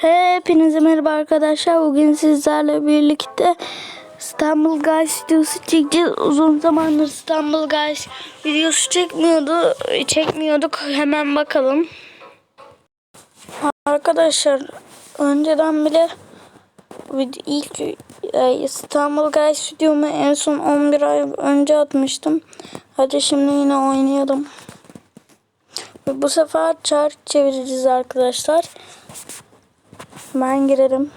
Hepinize merhaba arkadaşlar. Bugün sizlerle birlikte İstanbul Guys videosu çekeceğiz. Uzun zamandır İstanbul Guys videosu çekmiyordu. Çekmiyorduk. Hemen bakalım. Arkadaşlar önceden bile ilk e, İstanbul Guys videomu en son 11 ay önce atmıştım. Hadi şimdi yine oynayalım. Bu sefer çark çevireceğiz arkadaşlar. Ben girerim.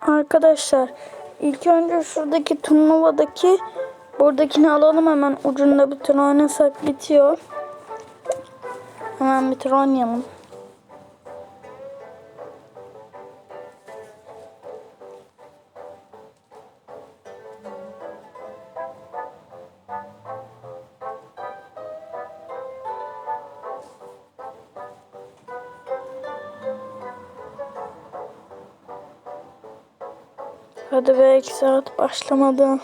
Arkadaşlar ilk önce şuradaki turnuvadaki buradakini alalım hemen ucunda bir tur oynasak bitiyor. Hemen bir tur oynayalım. İki saat başlamadı.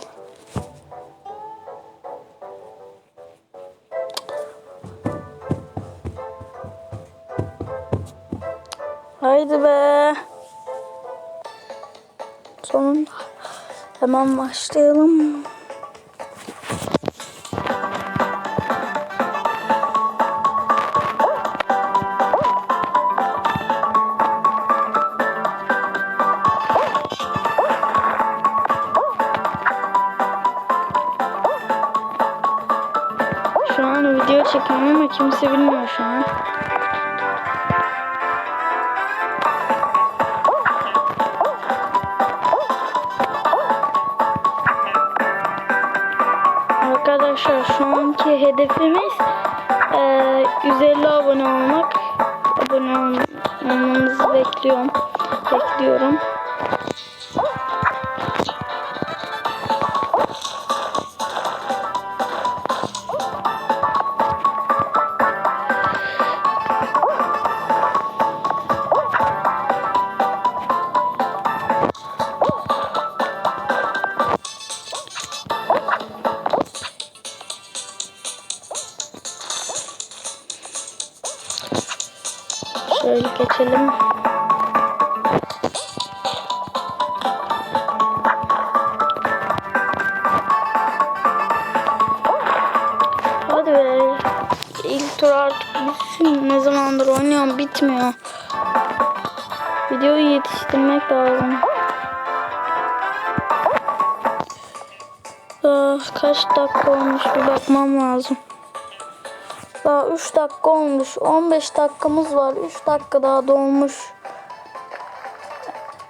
Haydi be. Sonunda hemen başlayalım. Video çekiyorum ama kimse bilmiyor şu an. Arkadaşlar şu anki hedefimiz eee 150 abone olmak. Abone ol- olmanızı bekliyorum. Bekliyorum. Geçelim. Hadi be. İlk tur artık bitsin. Ne zamandır oynuyorum bitmiyor. Videoyu yetiştirmek lazım. Ah, kaç dakika olmuş bir bakmam lazım. Daha 3 dakika olmuş. 15 dakikamız var. 3 dakika daha dolmuş.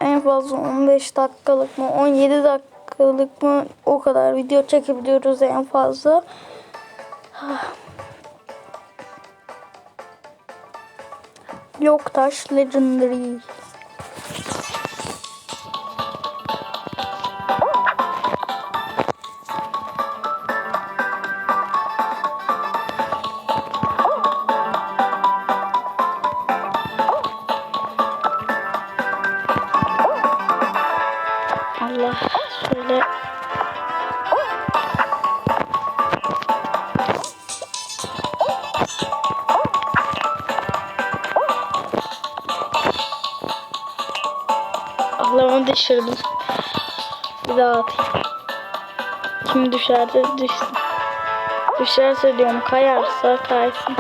En fazla 15 dakikalık mı 17 dakikalık mı o kadar video çekebiliyoruz en fazla. Yoktaş Legendary. Şöyle Allah'ımı düşürdüm. Bir daha atayım. Kim düşerse düşsün. Düşerse diyorum kayarsa kaysın.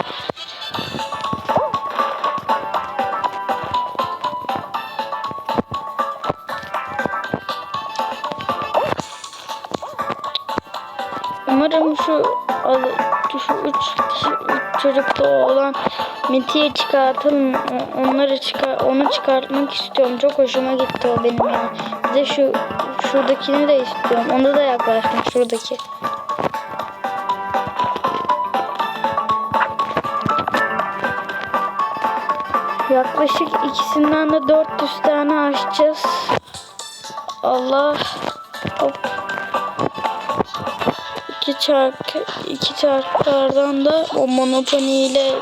Umarım şu şu üç kişi üç çocukta olan Meti'yi çıkartalım. Onları çıkar onu çıkartmak istiyorum. Çok hoşuma gitti o benim ya. Bir de şu şuradakini de istiyorum. Onda da yaklaştım şuradaki. Yaklaşık ikisinden de 400 tane açacağız. Allah. Hop iki çark iki çarklardan da o monotoni ile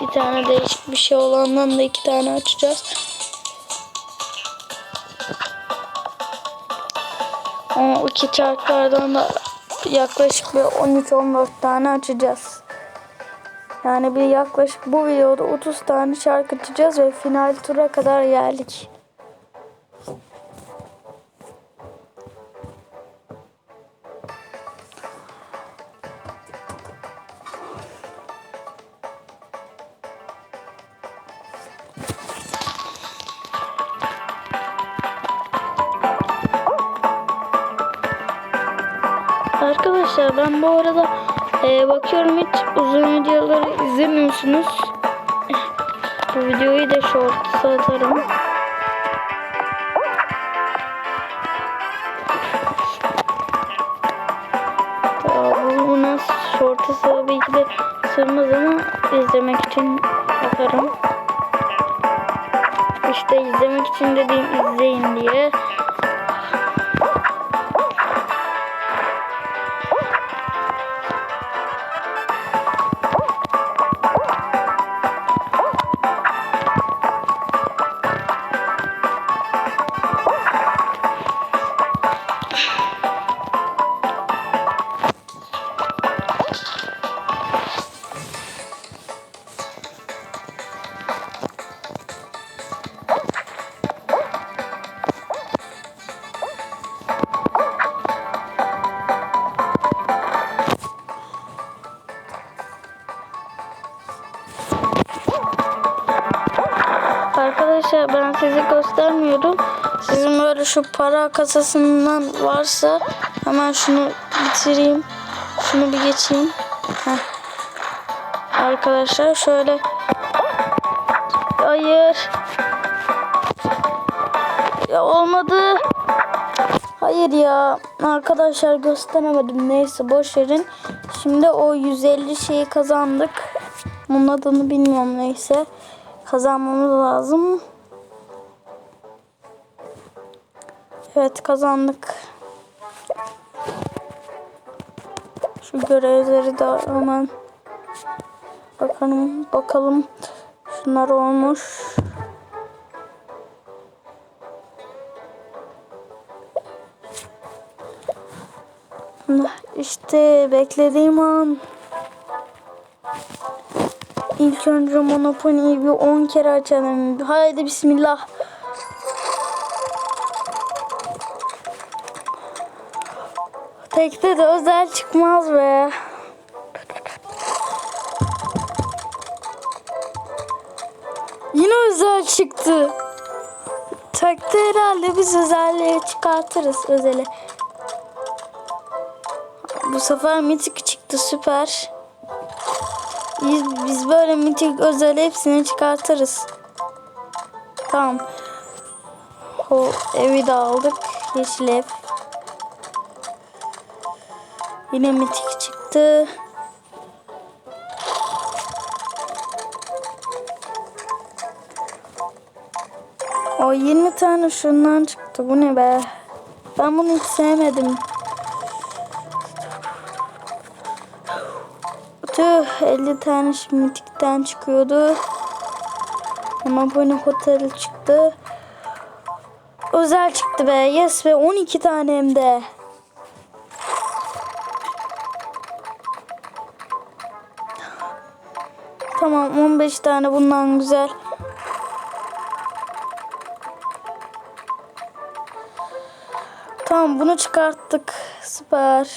bir tane değişik bir şey olandan da iki tane açacağız. O iki çarklardan da yaklaşık bir 13-14 tane açacağız. Yani bir yaklaşık bu videoda 30 tane şarkı açacağız ve final tura kadar geldik. Ben bu arada e, bakıyorum hiç uzun videoları izlemiyorsunuz. Bu videoyu da shorts'a atarım. Shorts'a tabii ki de sığmaz ama izlemek için atarım. İşte izlemek için dediğim izleyin diye. Arkadaşlar ben sizi göstermiyorum. Sizin böyle şu para kasasından varsa hemen şunu bitireyim. Şunu bir geçeyim. Heh. Arkadaşlar şöyle Hayır. Ya olmadı. Hayır ya. Arkadaşlar gösteremedim. Neyse boş verin. Şimdi o 150 şeyi kazandık. Onun adını bilmiyorum neyse. Kazanmamız lazım. Evet kazandık. Şu görevleri de hemen bakalım bakalım. Şunlar olmuş. İşte beklediğim an. İlk önce Monopoly'yi bir 10 kere açalım. Haydi bismillah. Tekte de özel çıkmaz be. Yine özel çıktı. Tekte herhalde biz özelliği çıkartırız özele. Bu sefer mitik çıktı süper. Biz, biz böyle mitik özel hepsini çıkartırız. Tamam. O evi de aldık. Yeşil ev. Yine mitik çıktı. O 20 tane şundan çıktı. Bu ne be? Ben bunu hiç sevmedim. 50 tane mitikten çıkıyordu. Ama bu hotel çıktı. Özel çıktı be. Yes ve 12 tane hem de. Tamam 15 tane bundan güzel. Tamam bunu çıkarttık. Süper.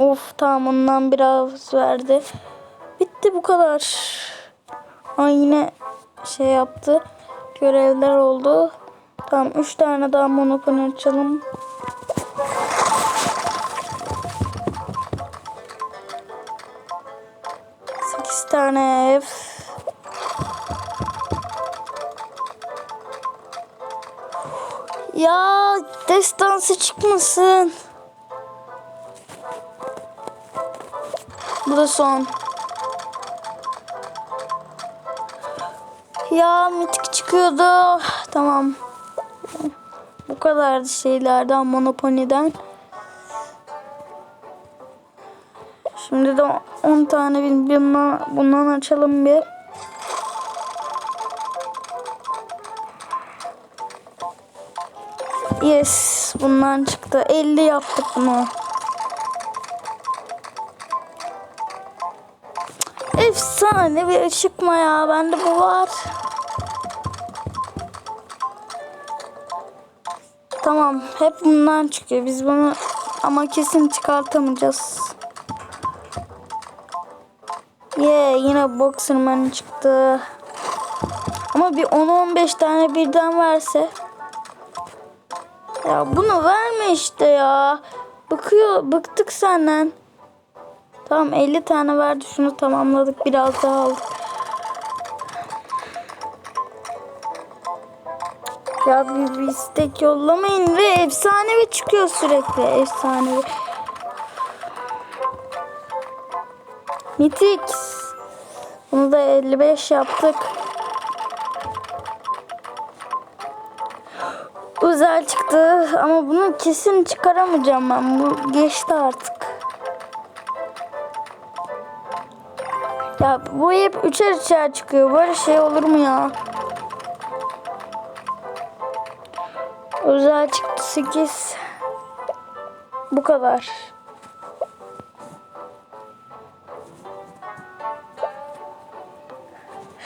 Of tamam ondan biraz verdi. Bitti bu kadar. Ay yine şey yaptı. Görevler oldu. Tamam 3 tane daha monopoli açalım. Sekiz tane ev. Ya destansı çıkmasın. Bu da son. Ya mitik çıkıyordu. Tamam. Bu kadardı şeylerden Monopoly'den. Şimdi de 10 tane bundan, bundan açalım bir. Yes bundan çıktı. 50 yaptık bunu. Efsane bir çıkma ya. Bende bu var. Tamam. Hep bundan çıkıyor. Biz bunu ama kesin çıkartamayacağız. Yeah, yine Boxerman çıktı. Ama bir 10-15 tane birden verse. Ya bunu verme işte ya. Bıkıyor, bıktık senden. Tamam 50 tane verdi şunu tamamladık biraz daha aldık. Ya bir, bir istek yollamayın ve efsanevi çıkıyor sürekli efsanevi. Mitik. Bunu da 55 yaptık. Güzel çıktı ama bunu kesin çıkaramayacağım ben. Bu geçti artık. Ya bu hep üçer üçer çıkıyor. Böyle şey olur mu ya? Özel çıktı 8. Bu kadar.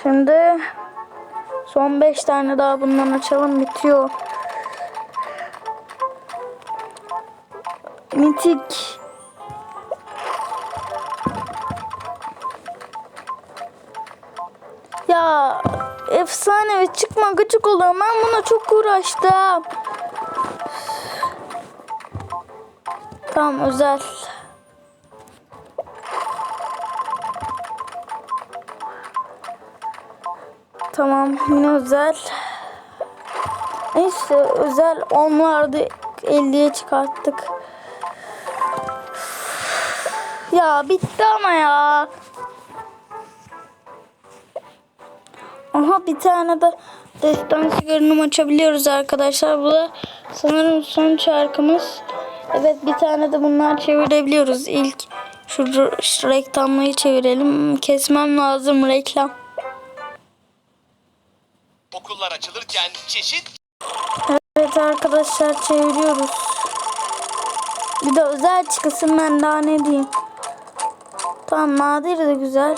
Şimdi son 5 tane daha bundan açalım bitiyor. Mitik. Gıcık oluyorum. Ben buna çok uğraştım. Tamam özel. Tamam yine özel. Neyse özel 10 vardı 50'ye çıkarttık. Ya bitti ama ya. Aha bir tane de destansı görünüm açabiliyoruz arkadaşlar. Bu da sanırım son şarkımız. Evet bir tane de bunlar çevirebiliyoruz. İlk şu, şu reklamlayı çevirelim. Kesmem lazım reklam. Okullar açılırken çeşit Evet arkadaşlar çeviriyoruz. Bir de özel çıkısın ben daha ne diyeyim. Tamam nadir de güzel.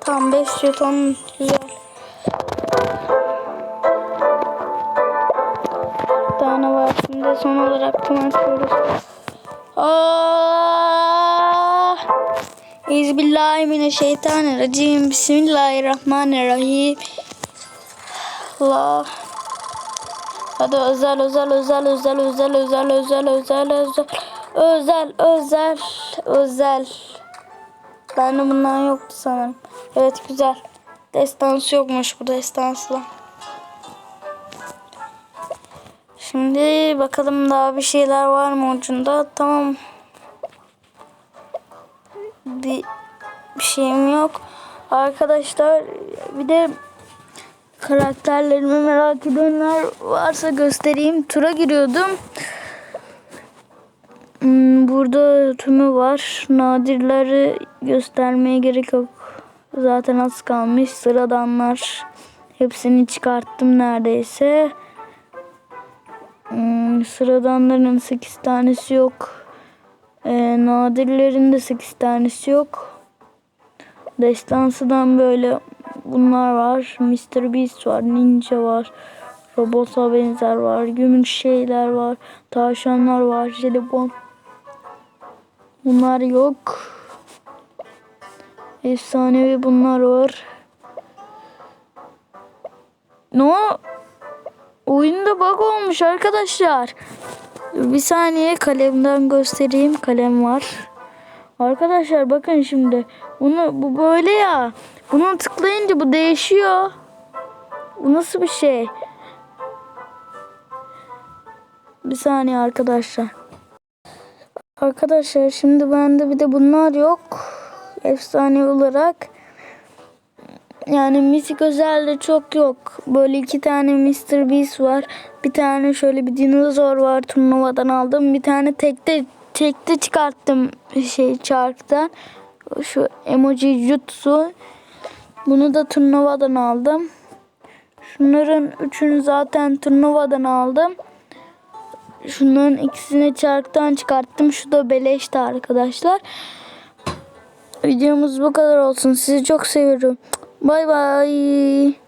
Tamam 5 jeton güzel. Tam açıyoruz. Aa! İzbillahimineşşeytanirracim. Bismillahirrahmanirrahim. Allah. Hadi özel özel özel özel özel özel özel özel özel özel özel özel. Bende bundan yoktu sanırım. Evet güzel. Destansı yokmuş bu destansla. Şimdi bakalım daha bir şeyler var mı ucunda. Tamam. Bir, bir şeyim yok. Arkadaşlar bir de karakterlerimi merak edenler varsa göstereyim. Tura giriyordum. Hmm, Burada tümü var. Nadirleri göstermeye gerek yok. Zaten az kalmış. Sıradanlar. Hepsini çıkarttım neredeyse. Hmm, Sıradanların 8 tanesi yok. Ee, nadirlerin de 8 tanesi yok. Destansıdan böyle bunlar var. Mr. Beast var. Ninja var. Robota benzer var. Gümüş şeyler var. Tavşanlar var. Jelibon. Bunlar yok. Efsanevi bunlar var. No. Oyunda bug olmuş arkadaşlar. Bir saniye kalemden göstereyim. Kalem var. Arkadaşlar bakın şimdi. Bunu bu böyle ya. Bunu tıklayınca bu değişiyor. Bu nasıl bir şey? Bir saniye arkadaşlar. Arkadaşlar şimdi bende bir de bunlar yok. Efsane olarak. Yani misik özelde çok yok. Böyle iki tane Mr. Beast var. Bir tane şöyle bir dinozor var turnuvadan aldım. Bir tane tekte tekte çıkarttım şey çarktan. Şu emoji jutsu. Bunu da turnuvadan aldım. Şunların üçünü zaten turnuvadan aldım. Şunların ikisini çarktan çıkarttım. Şu da beleşti arkadaşlar. Videomuz bu kadar olsun. Sizi çok seviyorum. バイバイ。